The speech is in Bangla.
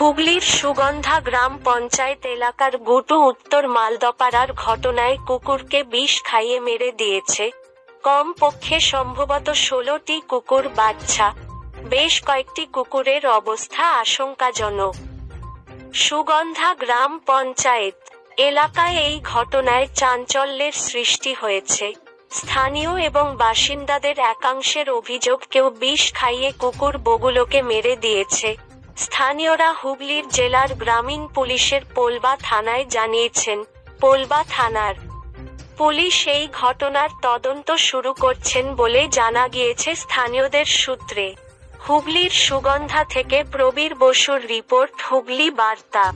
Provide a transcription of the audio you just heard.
হুগলির সুগন্ধা গ্রাম পঞ্চায়েত এলাকার গুটু উত্তর মালদপাড়ার ঘটনায় কুকুরকে বিষ খাইয়ে মেরে দিয়েছে। কম পক্ষে সম্ভবত ষোলোটি কুকুর বাচ্চা। বেশ কয়েকটি কুকুরের অবস্থা আশঙ্কাজনক। সুগন্ধা গ্রাম পঞ্চায়েত এলাকায় এই ঘটনায় চাঞ্চল্যের সৃষ্টি হয়েছে। স্থানীয় এবং বাসিন্দাদের একাংশের অভিযোগ, কেউ বিষ খাইয়ে কুকুর বগুলোকে মেরে দিয়েছে। স্থানীয়রা হুগলির জেলার গ্রামীণ পুলিশের পোলবা থানায় জানিয়েছেন, পোলবা থানার পুলিশ এই ঘটনার তদন্ত শুরু করছেন বলে জানা গিয়েছে স্থানীয়দের সূত্রে। হুগলির সুগন্ধা থেকে প্রবীর বসুর রিপোর্ট, হুগলি বার্তা।